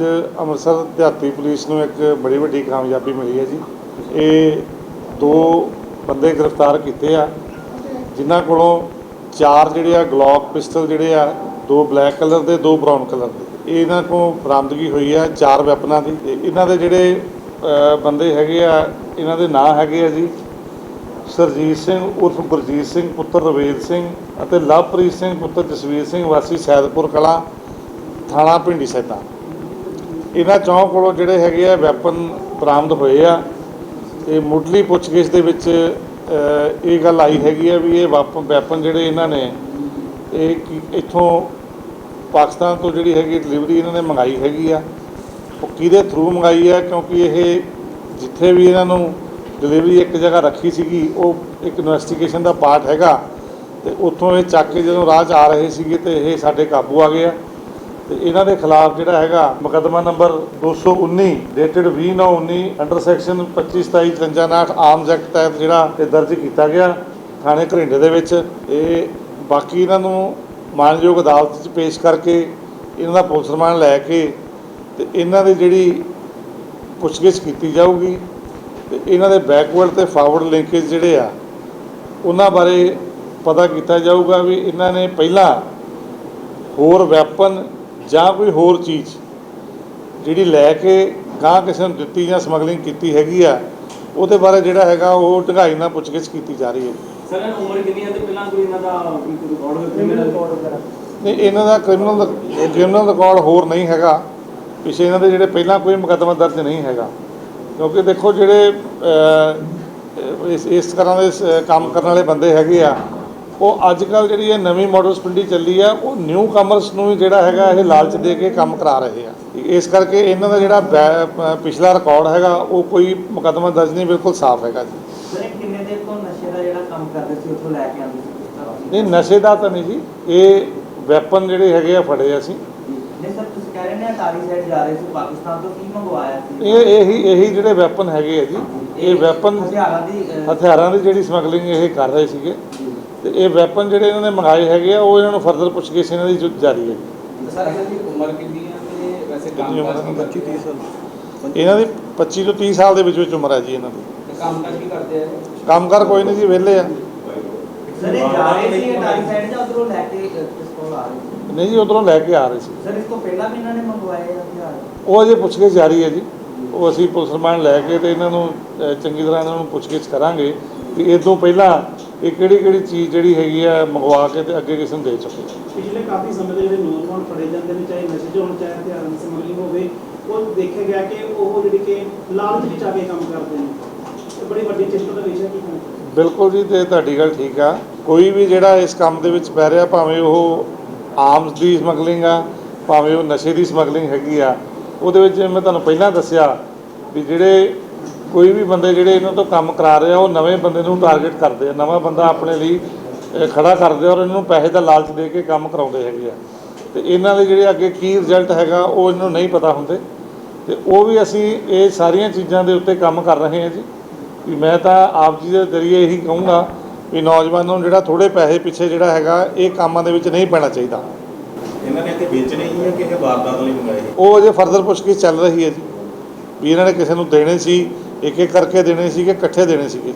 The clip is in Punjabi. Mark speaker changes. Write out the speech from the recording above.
Speaker 1: ਅੱਜ ਅੰਮ੍ਰਿਤਸਰ ਦਿਹਾਤੀ ਪੁਲਿਸ ਨੂੰ ਇੱਕ ਬੜੀ ਵੱਡੀ ਕਾਮਯਾਬੀ ਮਿਲੀ ਹੈ ਜੀ। ਇਹ ਦੋ ਬੰਦੇ ਗ੍ਰਿਫਤਾਰ ਕੀਤੇ ਆ, ਜਿਨ੍ਹਾਂ ਕੋਲੋਂ ਚਾਰ ਜਿਹੜੇ ਆ ਗਲੌਕ ਪਿਸਟਲ ਜਿਹੜੇ ਆ, ਦੋ ਬਲੈਕ ਕਲਰ ਦੇ, ਦੋ ਬਰਾਊਨ ਕਲਰ ਦੇ। ਇਹ ਇਹਨਾਂ ਕੋਲ ਬਰਾਮਦਗੀ ਹੋਈ ਆ ਚਾਰ ਵੈਪਨਾਂ ਦੀ। ਇਹਨਾਂ ਦੇ ਜਿਹੜੇ ਬੰਦੇ ਹੈਗੇ ਆ, ਇਹਨਾਂ ਦੇ ਨਾਂ ਹੈਗੇ ਆ ਜੀ, ਸਰਜੀਤ ਸਿੰਘ ਉਰਫ ਗੁਰਜੀਤ ਸਿੰਘ, ਪੁੱਤਰ ਰਵੇਦ ਸਿੰਘ ਅਤੇ ਲਵਪ੍ਰੀਤ ਸਿੰਘ, ਪੁੱਤਰ ਜਸਵੀਰ ਸਿੰਘ ਵਾਸੀ ਸੈਦਪੁਰ ਕਲਾਂ, ਥਾਣਾ ਪਿੰਡੀ ਸੈਦਾ ਇਹਨਾਂ ਚੌਂ ਕੋਲੋਂ ਜਿਹੜੇ ਹੈਗੇ ਆ ਵੈਪਨ ਬਰਾਮਦ ਹੋਏ ਆ ਤੇ ਮੁੱਢਲੀ ਪੁੱਛਗਿੱਛ ਦੇ ਵਿੱਚ ਇਹ ਗੱਲ ਆਈ ਹੈਗੀ ਆ ਵੀ ਇਹ ਵੈਪਨ ਵੈਪਨ ਜਿਹੜੇ ਇਹਨਾਂ ਨੇ, ਇਹ ਕੀ- ਇੱਥੋਂ ਪਾਕਿਸਤਾਨ ਤੋਂ ਜਿਹੜੀ ਹੈਗੀ ਡਿਲੀਵਰੀ ਇਹਨਾਂ ਨੇ ਮੰਗਾਈ ਹੈਗੀ ਆ। ਉਹ ਕਿਹਦੇ ਥਰੂ ਮੰਗਾਈ ਆ? ਕਿਉਂਕਿ ਇਹ ਜਿੱਥੇ ਵੀ ਇਹਨਾਂ ਨੂੰ ਡਿਲੀਵਰੀ ਇੱਕ ਜਗ੍ਹਾ ਰੱਖੀ ਸੀਗੀ, ਉਹ ਇੱਕ ਇਨਵੈਸਟੀਗੇਸ਼ਨ ਦਾ ਪਾਰਟ ਹੈਗਾ। ਤੇ ਉੱਥੋਂ ਇਹ ਚੱਕ ਕੇ ਜਦੋਂ ਰਾਹ 'ਚ ਆ ਰਹੇ ਸੀਗੇ ਤੇ ਇਹ ਸਾਡੇ ਕਾਬੂ ਆ ਗਏ ਆ। ਤੇ ਇਹਨਾਂ ਦੇ ਖਿਲਾਫ ਜਿਹੜਾ ਹੈਗਾ ਮੁਕੱਦਮਾ number 219 dated 2019 under section 25 27 53 arms act ਤਹਿਤ ਜਿਹੜਾ ਇਹ ਦਰਜ ਕੀਤਾ ਗਿਆ, ਥਾਣੇ ਘਰਿੰਡੇ ਦੇ ਵਿੱਚ। ਇਹ ਬਾਕੀ ਇਹਨਾਂ ਨੂੰ ਮਾਨਯੋਗ ਅਦਾਲਤ 'ਚ ਪੇਸ਼ ਕਰਕੇ ਇਹਨਾਂ ਦਾ ਪੁਲਿਸ ਰਿਮਾਂਡ ਲੈ ਕੇ ਤੇ ਇਹਨਾਂ ਦੀ ਜਿਹੜੀ ਪੁੱਛਗਿੱਛ ਕੀਤੀ ਜਾਊਗੀ ਤੇ ਇਹਨਾਂ ਦੇ ਬੈਕਵਰਡ ਤੇ ਫਾਰਵਰਡ ਲਿੰਕੇਜ ਜਿਹੜੇ ਆ, ਉਹਨਾਂ ਬਾਰੇ ਪਤਾ ਕੀਤਾ ਜਾਊਗਾ ਵੀ ਇਹਨਾਂ ਨੇ ਪਹਿਲਾਂ ਹੋਰ ਵੈਪਨ ਜਾਂ ਕੋਈ ਹੋਰ ਚੀਜ਼ ਜਿਹੜੀ ਲੈ ਕੇ ਗਾਂ ਕਿਸੇ ਨੂੰ ਦਿੱਤੀ ਜਾਂ ਸਮਗਲਿੰਗ ਕੀਤੀ ਹੈਗੀ ਆ ਉਹਦੇ ਬਾਰੇ ਜਿਹੜਾ ਹੈਗਾ ਉਹ ਢੰਗਾਈ ਨਾਲ ਪੁੱਛਗਿੱਛ ਕੀਤੀ ਜਾ ਰਹੀ ਹੈ।
Speaker 2: ਸਰ ਉਮਰ ਕਿੰਨੀ ਹੈ ਤੇ ਪਹਿਲਾਂ ਕੋਈ ਇਹਨਾਂ ਦਾ ਕੋਈ ਰਿਕਾਰਡ ਹੋਇਆ ਕ੍ਰਿਮੀਨਲ ਰਿਕਾਰਡ
Speaker 1: ਨਹੀਂ ਇਹਨਾਂ ਦਾ ਕ੍ਰਿਮੀਨਲ ਕ੍ਰਿਮੀਨਲ ਰਿਕਾਰਡ ਹੋਰ ਨਹੀਂ ਹੈਗਾ। ਪਿਛੇ ਇਹਨਾਂ ਦੇ ਜਿਹੜੇ ਪਹਿਲਾਂ ਕੋਈ ਮੁਕੱਦਮਾ ਦਰਜ ਨਹੀਂ ਹੈਗਾ। ਕਿਉਂਕਿ ਦੇਖੋ ਜਿਹੜੇ ਇਸ ਇਸ ਤਰ੍ਹਾਂ ਦੇ ਕੰਮ ਕਰਨ ਵਾਲੇ ਬੰਦੇ ਹੈਗੇ ਆ ਉਹ ਅੱਜ ਕੱਲ ਜਿਹੜੀ ਇਹ ਨਵੀਂ ਮਾਡਲ ਸਪਿੰਡੀ ਚੱਲੀ ਆ ਉਹ ਨਿਊ ਕਮਰਸ ਨੂੰ ਵੀ ਜਿਹੜਾ ਹੈਗਾ ਇਹ ਲਾਲਚ ਦੇ ਕੇ ਕੰਮ ਕਰਾ ਰਹੇ ਆ। ਇਸ ਕਰਕੇ ਇਹਨਾਂ ਦਾ ਜਿਹੜਾ ਪਿਛਲਾ ਰਿਕਾਰਡ ਹੈਗਾ ਉਹ ਕੋਈ ਮੁਕੱਦਮਾ ਦਰਜ ਨਹੀਂ ਬਿਲਕੁਲ ਸਾਫ਼ ਹੈਗਾ ਜੀ।
Speaker 3: ਸਰ ਕਿੰਨੇ ਦੇਰ ਤੋਂ ਨਸ਼ੇ ਦਾ ਜਿਹੜਾ ਕੰਮ ਕਰਦੇ ਸੀ ਉੱਥੋਂ ਲੈ ਕੇ ਆਉਂਦੇ ਸੀ?
Speaker 1: ਨਹੀਂ ਨਸ਼ੇ ਦਾ ਤਾਂ ਨਹੀਂ ਜੀ ਇਹ ਵੈਪਨ ਜਿਹੜੇ ਹੈਗੇ ਆ ਫੜੇ ਅਸੀਂ।
Speaker 3: ਨਹੀਂ ਸਰ ਤੁਸੀਂ ਕਹਿ ਰਹੇ ਨੇ ਅਟਾਰੀ ਸਾਈਡ ਜਾ ਰਹੇ ਸੀ ਪਾਕਿਸਤਾਨ ਤੋਂ ਕੀ ਮੰਗਵਾਇਆ ਸੀ?
Speaker 1: ਇਹ ਇਹੀ ਇਹੀ ਜਿਹੜੇ ਵੈਪਨ ਹੈਗੇ ਆ ਜੀ ਇਹ ਵੈਪਨ
Speaker 3: ਹਥਿਆਰਾਂ ਦੀ ਅਹ,
Speaker 1: ਹਥਿਆਰਾਂ ਦੀ ਜਿਹੜੀ ਸਮਗਲਿੰਗ ਇਹ ਕਰ ਰਹੇ ਸੀਗੇ। ਤੇ ਇਹ ਵੈਪਨ ਜਿਹੜੇ ਇਹਨਾਂ ਨੇ ਮੰਗਾਏ ਹੈਗੇ ਆ ਉਹ ਇਹਨਾਂ ਨੂੰ ਫਰਦਰ ਪੁੱਛਗਿੱਛ ਇਹਨਾਂ ਦੀ ਜੋ ਜਾਰੀ ਹੈ।
Speaker 2: ਸਰ ਇਹਨਾਂ ਦੀ ਉਮਰ ਕਿੰਨੀ ਹੈ ਤੇ ਵੈਸੇ ਕੰਮ
Speaker 1: ਕਿੰਨੀ ਉਮਰ
Speaker 2: ਕਾਜ
Speaker 1: ਹੈ?
Speaker 2: ਕੀ ਕਰਦੇ 25 ਸਾਲ।
Speaker 1: ਇਹਨਾਂ ਦੀ 25 ਤੋਂ 30 ਸਾਲ ਦੇ ਵਿੱਚ ਵਿੱਚ ਉਮਰ ਹੈ ਜੀ ਇਹਨਾਂ ਦੀ।
Speaker 2: ਤੇ ਕੰਮ ਕਾਜ ਕੀ ਕਰਦੇ ਆ?
Speaker 1: ਕੰਮਕਾਰ ਕੋਈ ਨਹੀਂ ਜੀ ਵਿਹਲੇ ਆ।
Speaker 3: ਸਰ ਇਹ ਜਾ ਰਹੇ ਸੀ ਅਟਾਰੀ ਸਾਈਡ ਜਾਂ ਉਧਰੋਂ ਲੈ ਕੇ ਅਹ, ਕਿਸ ਕੋਲ ਆ ਰਹੇ ਸੀ?
Speaker 1: ਨਹੀਂ ਜੀ ਉਧਰੋਂ ਲੈ ਕੇ ਆ ਰਹੇ ਸੀ।
Speaker 3: ਸਰ ਇਸ ਤੋਂ ਪਹਿਲਾਂ ਵੀ ਇਹਨਾਂ ਨੇ ਮੰਗਵਾਏ ਆ ਹਥਿਆਰ
Speaker 1: ਉਹ ਅਜੇ ਪੁੱਛਗਿੱਛ ਜਾਰੀ ਹੈ ਜੀ। ਉਹ ਅਸੀਂ ਪੁਲਿਸ ਰਿਮਾਂਡ ਲੈ ਕੇ ਤੇ ਇਹਨਾਂ ਨੂੰ ਚੰਗੀ ਤਰ੍ਹਾਂ ਇਹਨਾਂ ਨੂੰ ਪੁੱਛਗਿੱਛ ਕਰਾਂਗੇ ਕਿ ਇਹ ਤੋਂ ਪਹਿਲਾਂ ਇਹ ਕਿਹੜੀ ਕਿਹੜੀ ਚੀਜ਼ ਜਿਹੜੀ ਹੈਗੀ ਆ ਮੰਗਵਾ ਕੇ ਤੇ ਅੱਗੇ ਕਿਸੇ ਨੂੰ ਦੇ ਚੁੱਕੇ
Speaker 4: ਪਿਛਲੇ ਕਾਫੀ ਸਮੇਂ ਦੇ ਜਿਹੜੇ ਨੌਜਵਾਨ ਫੜੇ ਜਾਂਦੇ ਨੇ ਚਾਹੇ ਨਸ਼ੇ ਹੋਣ ਚਾਹੇ ਹਥਿਆਰਾਂ ਦੀ ਸਮਗਲਿੰਗ ਹੋਵੇ ਉਹ ਦੇਖਿਆ ਗਿਆ ਕਿ ਉਹ ਜਿਹੜੇ ਕਿ ਲਾਲਚ ਵਿੱਚ ਆ ਕੇ ਕੰਮ ਕਰਦੇ ਨੇ। ਬੜੀ ਵੱਡੀ ਚਿੰਤਾ ਦਾ ਵਿਸ਼ਾ ਕੀ
Speaker 1: ਬਿਲਕੁਲ ਜੀ ਤੇ ਤੁਹਾਡੀ ਗੱਲ ਠੀਕ ਆ। ਕੋਈ ਵੀ ਜਿਹੜਾ ਇਸ ਕੰਮ ਦੇ ਵਿੱਚ ਪੈ ਰਿਹਾ ਭਾਵੇਂ ਉਹ ਆਰਮਸ ਦੀ ਸਮਗਲਿੰਗ ਆ ਭਾਵੇਂ ਉਹ ਨਸ਼ੇ ਦੀ ਸਮਗਲਿੰਗ ਹੈਗੀ ਆ ਉਹਦੇ ਵਿੱਚ ਮੈਂ ਤੁਹਾਨੂੰ ਪਹਿਲਾਂ ਦੱਸਿਆ ਵੀ ਜਿਹੜੇ ਕੋਈ ਵੀ ਬੰਦੇ ਜਿਹੜੇ ਇਹਨਾਂ ਤੋਂ ਕੰਮ ਕਰਾ ਰਹੇ ਆ ਉਹ ਨਵੇਂ ਬੰਦੇ ਨੂੰ ਟਾਰਗੇਟ ਕਰਦੇ ਆ। ਨਵਾਂ ਬੰਦਾ ਆਪਣੇ ਲਈ ਖੜਾ ਕਰਦੇ ਆ ਔਰ ਇਹਨਾਂ ਨੂੰ ਪੈਸੇ ਦਾ ਲਾਲਚ ਦੇ ਕੇ ਕੰਮ ਕਰਾਉਂਦੇ ਹੈਗੇ ਆ। ਤੇ ਇਹਨਾਂ ਦੇ ਜਿਹੜੇ ਅੱਗੇ ਕੀ ਰਿਜ਼ਲਟ ਹੈਗਾ ਉਹ ਇਹਨਾਂ ਨੂੰ ਨਹੀਂ ਪਤਾ ਹੁੰਦੇ। ਤੇ ਉਹ ਵੀ ਅਸੀਂ ਇਹ ਸਾਰੀਆਂ ਚੀਜ਼ਾਂ ਦੇ ਉੱਤੇ ਕੰਮ ਕਰ ਰਹੇ ਹਾਂ ਜੀ। ਵੀ ਮੈਂ ਤਾਂ ਆਪ ਜੀ ਦੇ ਜ਼ਰੀਏ ਇਹੀ ਕਹੂੰਗਾ ਵੀ ਨੌਜਵਾਨਾਂ ਨੂੰ ਜਿਹੜਾ ਥੋੜੇ ਪੈਸੇ ਪਿੱਛੇ ਜਿਹੜਾ ਹੈਗਾ ਇਹ ਕੰਮਾਂ ਦੇ ਵਿੱਚ ਨਹੀਂ ਪੈਣਾ ਚਾਹੀਦਾ।
Speaker 5: ਇਹਨਾਂ ਨੇ ਇੱਥੇ ਵੇਚਣੇ ਹੀ ਆ ਕਿ ਇਹ ਵਾਰਦਾਤ ਲਈ ਮੰਗਾਏ?
Speaker 1: ਉਹ ਅਜੇ ਫਰਦਰ ਪੁੱਛਗਿੱਛ ਚੱਲ ਰਹੀ ਹੈ ਜੀ। ਵੀ ਇਹਨਾਂ ਨੇ ਕਿਸੇ ਨੂੰ ਦੇਣੇ ਸੀ ਇੱਕ ਇੱਕ ਕਰਕੇ ਦੇਣੇ ਸੀਗੇ ਇਕੱਠੇ ਦੇਣੇ ਸੀਗੇ।